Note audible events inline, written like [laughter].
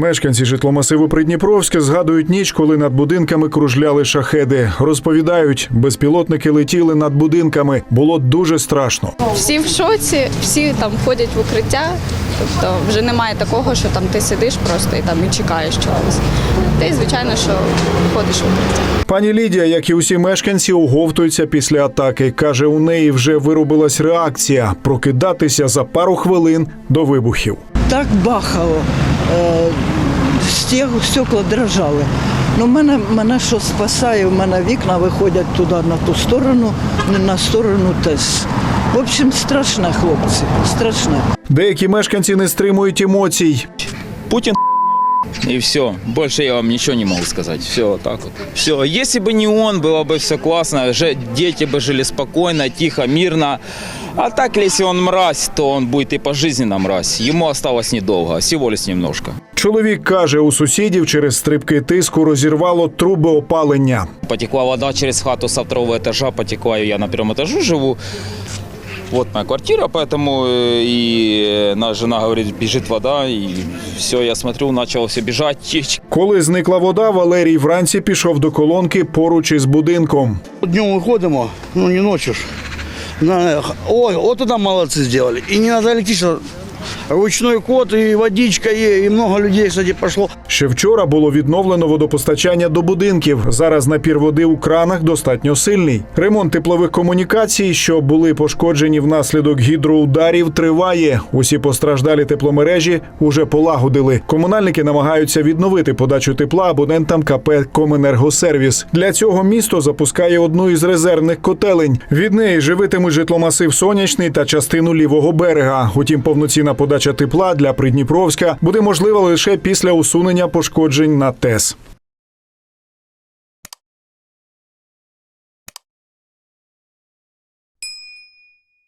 Мешканці житломасиву Придніпровське згадують ніч, коли над будинками кружляли шахеди. Розповідають, безпілотники летіли над будинками. Було дуже страшно. Всі в шоці, всі там ходять в укриття. Тобто вже немає такого, що там ти сидиш просто і там і чекаєш чогось. Ти, звичайно, що ходиш в укриття. Пані Лідія, як і усі мешканці, оговтуються після атаки. каже, у неї вже виробилась реакція прокидатися за пару хвилин до вибухів. так бахало, стекла дрожали. Ну, мене, мене що спасає, в мене вікна виходять туди на ту сторону, не на сторону ТЕС. В общем, страшне, хлопці, страшне. Деякі мешканці не стримують емоцій. Путин и все. Больше я вам ничего не могу сказать. Все вот так вот. Все. Если бы не он, было бы все классно. Же- Дети бы жили спокойно, тихо, мирно. А так, если он мразь, то он будет и пожизненно мразь. Ему осталось недолго, всего лишь немножко. Чоловік каже, у сусідів через стрибки тиску розірвало труби опалення. Потекла вода через хату со второго этажа, потекла, я на первом этаже живу. Вот моя квартира, поэтому э, и э, наша жена говорит, бежит вода, и все, я смотрю, начало все бежать, течь. [laughs] Коли зникла вода, Валерій вранці пішов до колонки поруч із будинком. Днем выходимо, ну не ночью ж. На, ой, вот туда молодцы сделали. И не надо электричество. Ручной код и водичка, и, и много людей, кстати, пошло. Ще вчора було відновлено водопостачання до будинків. Зараз напір води у кранах достатньо сильний. Ремонт теплових комунікацій, що були пошкоджені внаслідок гідроударів, триває. Усі постраждалі тепломережі уже полагодили. Комунальники намагаються відновити подачу тепла абонентам КП Коменергосервіс. Для цього місто запускає одну із резервних котелень. Від неї живитимуть житломасив сонячний та частину лівого берега. Утім, повноцінна подача тепла для Придніпровська буде можлива лише після усунення пошкоджень на ТЕС.